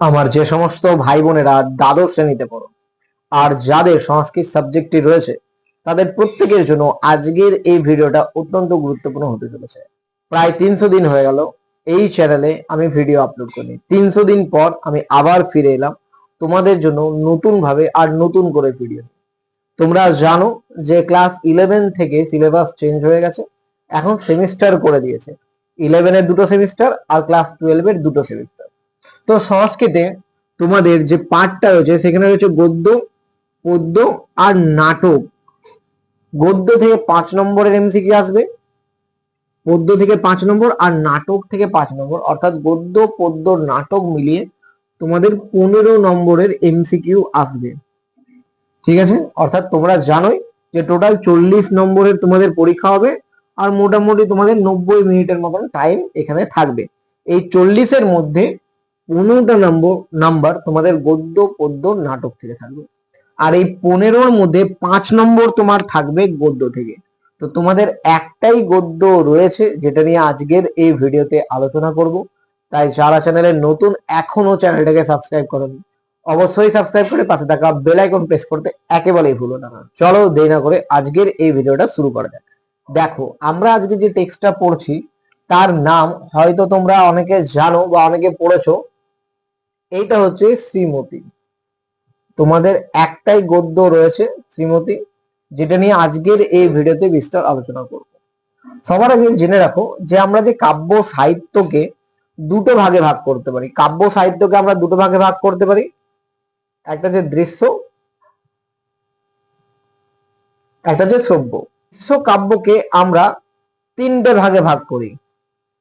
আমার যে সমস্ত ভাই বোনেরা দ্বাদশ শ্রেণীতে পড়ো, আর যাদের সংস্কৃত সাবজেক্টটি রয়েছে, তাদের প্রত্যেকের জন্য আজকের এই ভিডিওটা অত্যন্ত গুরুত্বপূর্ণ হতে চলেছে। প্রায় তিনশো দিন হয়ে গেল, এই চ্যানেলে আমি ভিডিও আপলোড করি তিনশো দিন পর আমি আবার ফিরে এলাম তোমাদের জন্য নতুন ভাবে আর নতুন করে ভিডিও তোমরা জানো যে ক্লাস ইলেভেন থেকে সিলেবাস চেঞ্জ হয়ে গেছে, এখন সেমিস্টার করে দিয়েছে। ইলেভেনের দুটো সেমিস্টার আর ক্লাস টুয়েলভের দুটো সেমিস্টার তো সংস্কৃতে তোমাদের যে পাঠটা রয়েছে, সেখানে রয়েছে গদ্য, পদ্য আর নাটক। গদ্য থেকে পাঁচ নম্বরের এমসিকিউ আসবে, পদ্য থেকে পাঁচ নম্বর আর নাটক থেকে পাঁচ নম্বর। অর্থাৎ গদ্য, পদ্য, নাটক মিলিয়ে তোমাদের পনেরো নম্বরের এমসিকিউ আসবে। ঠিক আছে? অর্থাৎ তোমরা জানোই যে টোটাল চল্লিশ নম্বরের তোমাদের পরীক্ষা হবে আর মোটামুটি তোমাদের নব্বই মিনিটের মতন টাইম এখানে থাকবে। এই চল্লিশের মধ্যে পনেরোটা নম্বর নাম্বার তোমাদের গদ্য, পদ্য, নাটক থেকে থাকবে। আর এই পনেরোর মধ্যে পাঁচ নম্বর তোমার থাকবে গদ্য থেকে। তো তোমাদের একটাই গদ্য রয়েছে যেটা নিয়ে আজকের এই ভিডিওতে আলোচনা করব। তাই যারা চ্যানেলে নতুন এখনও চ্যানেলটাকে সাবস্ক্রাইব করেন, অবশ্যই সাবস্ক্রাইব করে পাশে থাকা বেল আইকন প্রেস করতে একেবারেই ভুলো না। চলো দেরি না করে আজকের এই ভিডিওটা শুরু করা যাক। দেখো, আমরা আজকে যে টেক্সটটা পড়ছি, তার নাম হয়তো তোমরা অনেকে জানো বা অনেকে পড়েছো এইটা হচ্ছে শ্রীমতী। তোমাদের একটাই গদ্য রয়েছে শ্রীমতী, যেটা নিয়ে আজকের এই ভিডিওতে বিস্তার আলোচনা করব। সবার আগে জেনে রাখো যে আমরা যে কাব্য সাহিত্যকে দুটো ভাগে ভাগ করতে পারি। কাব্য সাহিত্যকে আমরা দুটো ভাগে ভাগ করতে পারি। একটা যে দৃশ্য, একটা যে শ্রব্য দৃশ্য কাব্যকে আমরা তিনটে ভাগে ভাগ করি।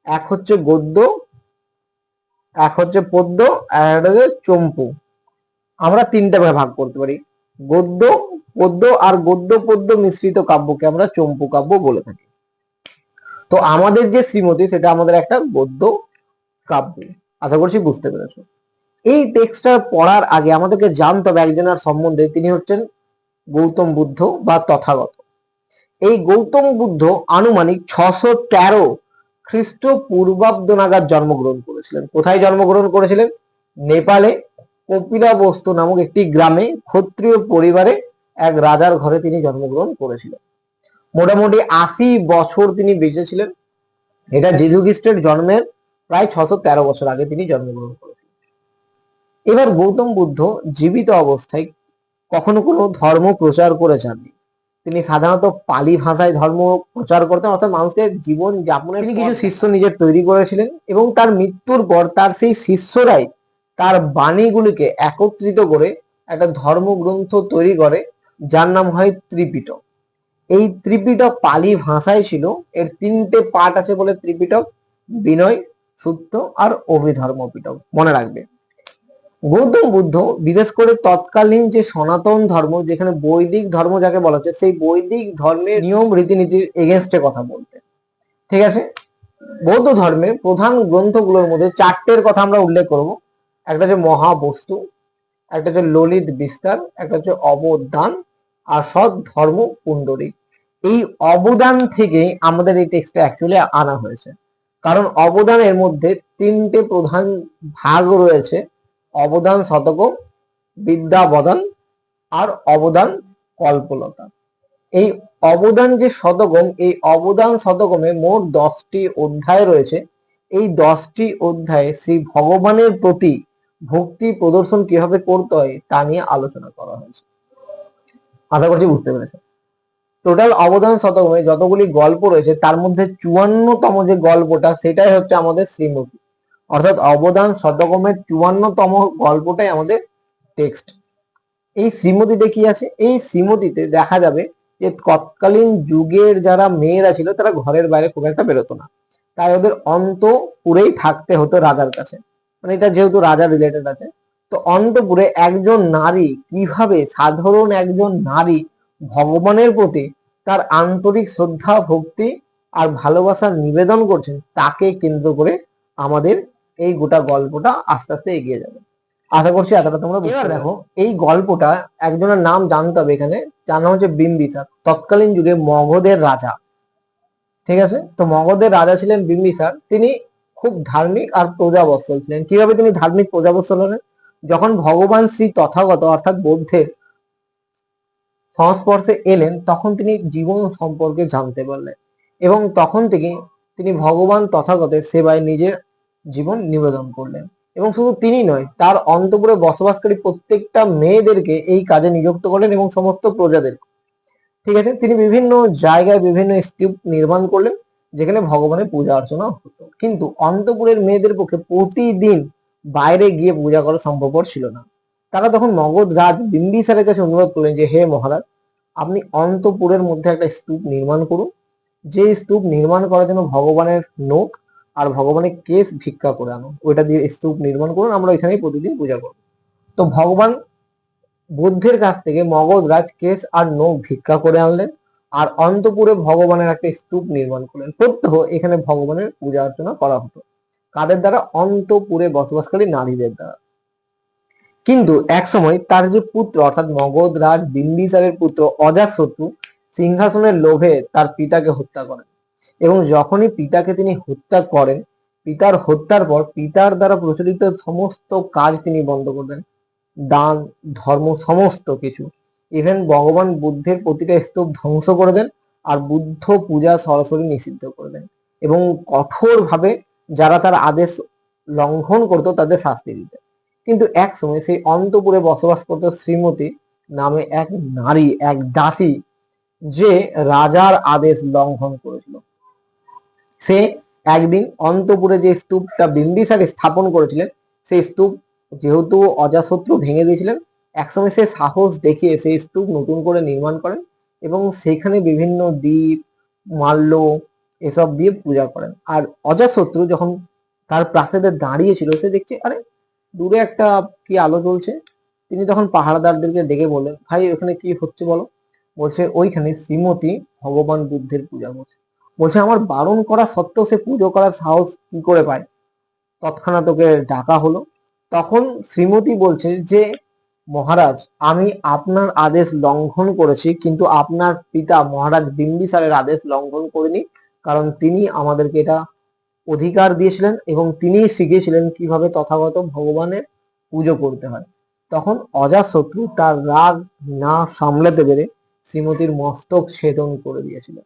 এক হচ্ছে গদ্য এক হচ্ছে পদ্য আর একটা হচ্ছে চম্পু। আমরা তিনটে ভাবে ভাগ করতে পারি। গদ্য, পদ্য আর গদ্য, পদ্য মিশ্রিত কাব্যকে আমরা চম্পু কাব্য বলে থাকি। তো আমাদের যে শ্রীমতী, সেটা আমাদের একটা গদ্য কাব্য। আশা করছি বুঝতে পেরেছ। এই টেক্সটটা পড়ার আগে আমাদেরকে জানতে হবে একজনের সম্বন্ধে, তিনি হচ্ছেন গৌতম বুদ্ধ বা তথাগত। এই গৌতম বুদ্ধ আনুমানিক ছশো তেরো খ্রিস্ট পূর্বাব্দ নাগাদ জন্মগ্রহণ করেছিলেন। কোথায় জন্মগ্রহণ করেছিলেন? নেপালে। কপিলাবস্তু নামক একটি গ্রামে ক্ষত্রিয় পরিবারে এক রাজার ঘরে তিনি জন্মগ্রহণ করেছিলেন। মোটামুটি আশি বছর তিনি বেঁচে ছিলেন। এটা যীশু খ্রিস্টের জন্মের প্রায় ছশো তেরো বছর আগে তিনি জন্মগ্রহণ করেছিলেন। এবার গৌতম বুদ্ধ জীবিত অবস্থায় কখনো কোনো ধর্ম প্রচার করে যাননি। তিনি সাধারণত পালি ভাষায় ধর্ম প্রচার করতেন অর্থাৎ মানুষের জীবন যাপনের তিনি কিছু শিষ্য নিজের তৈরি করেছিলেন এবং তার মৃত্যুর পর তার সেই শিষ্যরাই তার বাণীগুলিকে একত্রিত করে একটা ধর্মগ্রন্থ তৈরি করে যার নাম হয় ত্রিপিটক। এই ত্রিপিটক পালি ভাষায় ছিল এর তিনটে পাঠ আছে বলে ত্রিপিটক বিনয় সূত্র আর অভিধর্ম পিটক মনে রাখবে। গৌতম বুদ্ধ বিশেষ করে তৎকালীন যে সনাতন ধর্ম, যেখানে বৈদিক ধর্ম যাকে বলা হচ্ছে, সেই বৈদিক ধর্মের নিয়ম রীতিনীতির এগেনস্টে কথা বলতে। ঠিক আছে? বৌদ্ধ ধর্মের প্রধান গ্রন্থগুলোর মধ্যে চারটের কথা আমরা উল্লেখ করব। একটা হচ্ছে মহাবস্তু, একটা হচ্ছে ললিত বিস্তার, একটা হচ্ছে অবদান আর সৎ ধর্ম পুণ্ডরিক এই অবদান থেকে আমাদের এই টেক্সটটা অ্যাকচুয়ালি আনা হয়েছে। কারণ অবদানের মধ্যে তিনটে প্রধান ভাগ রয়েছে। অবদান শতক বিদ্যাবদান আর অবদান কল্পলতা। এই অবদান যে শতকম এই অবদান শতকমে মোট দশটি অধ্যায় রয়েছে। এই দশটি অধ্যায়ে শ্রী ভগবানের প্রতি ভক্তি প্রদর্শন কীভাবে করতে হয়, তা নিয়ে আলোচনা করা হয়েছে। আশা করছি বুঝতে পেরেছে টোটাল অবদান শতকমে যতগুলি গল্প রয়েছে, তার মধ্যে চুয়ান্নতম যে গল্পটা, সেটাই হচ্ছে আমাদের শ্রীমতী। অর্থাৎ অবদান শতকমের চুয়ান্নতম গল্পটাই আমাদের টেক্সট এই শ্রীমতীতে কি আছে? এই শ্রীমতীতে দেখা যাবে যে তৎকালীন যুগের যারা মেয়েরা ছিল, তারা ঘরের বাইরে খুব একটা বেরোতো না। তাই ওদের অন্তপুরেই থাকতে হতো রাজার কাছে। মানে এটা যেহেতু রাজা রিলেটেড আছে, তো অন্তপুরে একজন নারী কীভাবে সাধারণ একজন নারী ভগবানের প্রতি তার আন্তরিক শ্রদ্ধা, ভক্তি আর ভালোবাসার নিবেদন করছেন, তাকে কেন্দ্র করে আমাদের এই গোটা গল্পটা আস্তে আস্তে এগিয়ে যাবে। আশা করছি এতটা তোমরা বুঝতে দেখো এই গল্পটা একজনের নাম জানতে হবে এখানে। যার নাম হচ্ছে বিম্বিসার। তৎকালীন যুগে মগধের রাজা। ঠিক আছে? তো মগধের রাজা ছিলেন বিম্বিসার। তিনি খুব ধার্মিক আর প্রজাবৎসল ছিলেন। কীভাবে তিনি ধার্মিক প্রজাবৎসল হলেন? যখন ভগবান শ্রী তথাগত অর্থাৎ বৌদ্ধের সংস্পর্শে এলেন তখন তিনি জীবন সম্পর্কে জানতে পারলেন। এবং তখন থেকে তিনি ভগবান তথাগতের সেবায় নিজের জীবন নিবেদন করলেন। এবং শুধু তিনি নয়, তার অন্তপুরে বসবাসকারী প্রত্যেকটা মেয়েদেরকে এই কাজে নিযুক্ত করলেন এবং সমস্ত প্রজাদের। ঠিক আছে, তিনি বিভিন্ন জায়গায় বিভিন্ন স্তূপ নির্মাণ করলেন, যেখানে ভগবানের পূজা অর্চনা হতো। কিন্তু অন্তপুরের মেয়েদের পক্ষে প্রতিদিন বাইরে গিয়ে পূজা করা সম্ভবপর ছিল না। তারা তখন মগধ রাজ বিম্বিসারের কাছে অনুরোধ করলেন যে, হে মহারাজ, আপনি অন্তপুরের মধ্যে একটা স্তূপ নির্মাণ করুন। যে স্তূপ নির্মাণ করার জন্য ভগবানের নোক আর ভগবানের কেস ভিক্ষা করে আনো। ওইটা দিয়ে স্তূপ নির্মাণ করুন, আমরা এখানেই প্রতিদিন পূজা করব। তো ভগবান বুদ্ধের কাছ থেকে মগধ, রাজ কেস আর নোক ভিক্ষা করে আনলেন আর অন্তপুরে ভগবানের একটা স্তূপ নির্মাণ করলেন। প্রত্যহ এখানে ভগবানের পূজা অর্চনা করা হতো। কাদের দ্বারা? অন্তপুরে বসবাসকারী নারীদের দ্বারা। কিন্তু একসময় তার যে পুত্র, অর্থাৎ মগধ, রাজ বিম্বিসারের পুত্র অজাশত্রু সিংহাসনের লোভে তার পিতাকে হত্যা করেন এবং যখনই পিতাকে তিনি হত্যা করেন, পিতার হত্যার পর পিতার দ্বারা প্রচলিত সমস্ত কাজ তিনি বন্ধ করলেন দান। ধর্ম, সমস্ত কিছু। ইভেন ভগবান বুদ্ধের প্রতিটা স্তূপ ধ্বংস করে দেন আর বুদ্ধ পূজা সরাসরি নিষিদ্ধ করে দেন এবং কঠোরভাবে যারা তার আদেশ লঙ্ঘন করতো তাদের শাস্তি দিতেন। কিন্তু এক সময় সেই অন্তপুরে বসবাস করত শ্রীমতী নামে এক নারী, এক দাসী, যে রাজার আদেশ লঙ্ঘন করেছিল। সে একদিন অন্তপুরে যে স্তূপটা বিম্বিসারে স্থাপন করেছিলেন, সেই স্তূপ যেহেতু অজাশত্রু ভেঙে দিয়েছিলেন, একসময় সে সাহস দেখিয়ে সেই স্তূপ নতুন করে নির্মাণ করেন এবং সেখানে বিভিন্ন দ্বীপ, মাল্য এসব দিয়ে পূজা করেন। আর অজাশত্রু যখন তার প্রাসাদে দাঁড়িয়ে ছিল সে দেখছে, আরে, দূরে একটা কি আলো জ্বলছে। তিনি তখন পাহারাদারদেরকে ডেকে বললেন, ভাই, ওখানে কি হচ্ছে বলো? বলছে, ওইখানে শ্রীমতী ভগবান বুদ্ধের পূজা করছে। বলছে, আমার বারণ করা সত্ত্বেও সে পুজো করার সাহস কি করে পায়? তৎক্ষণাৎ ওকে ডাকা হলো। তখন শ্রীমতী বলছে যে, মহারাজ, আমি আপনার আদেশ লঙ্ঘন করেছি, কিন্তু আপনার পিতা মহারাজ বিম্বিসারের আদেশ লঙ্ঘন করেনি, কারণ তিনি আমাদেরকে এটা অধিকার দিয়েছিলেন এবং তিনি শিখিয়েছিলেন কীভাবে তথাগত ভগবানের পুজো করতে হয়। তখন অজাশত্রু তার রাগ না সামলাতে পেরে শ্রীমতীর মস্তক ছেদন করে দিয়েছিলেন।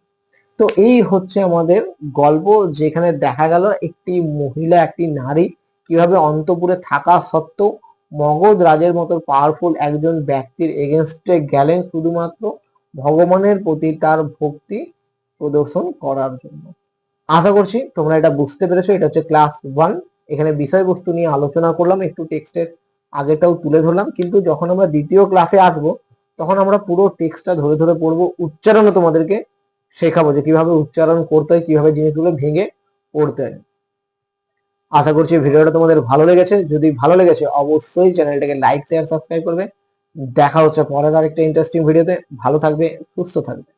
তো এই হচ্ছে আমাদের গল্প যেখানে দেখা গেল একটি মহিলা, একটি নারী কীভাবে অন্তপুরে থাকা সত্ত্বেও মগধ রাজের মতো পাওয়ারফুল একজন ব্যক্তির এগেনস্টে গেলেন শুধুমাত্র ভগবানের প্রতি তার ভক্তি প্রদর্শন করার জন্য। আশা করছি তোমরা এটা বুঝতে পেরেছ, এটা হচ্ছে ক্লাস ওয়ান এখানে বিষয়বস্তু নিয়ে আলোচনা করলাম, একটু টেক্সটের আগেটাও তুলে ধরলাম, কিন্তু যখন আমরা দ্বিতীয় ক্লাসে আসব, তখন আমরা পুরো টেক্সটটা ধরে ধরে পড়ব। উচ্চারণও তোমাদেরকে শেখাবো যে কীভাবে উচ্চারণ করতে হয়, কীভাবে জিনিসগুলো ভেঙে পড়তে হয়। আশা করছি ভিডিওটা তোমাদের ভালো লেগেছে। যদি ভালো লেগেছে, অবশ্যই চ্যানেলটাকে লাইক শেয়ার সাবস্ক্রাইব করবে। দেখা হচ্ছে পরের আরেকটা ইন্টারেস্টিং ভিডিওতে ভালো থাকবে, সুস্থ থাকবে।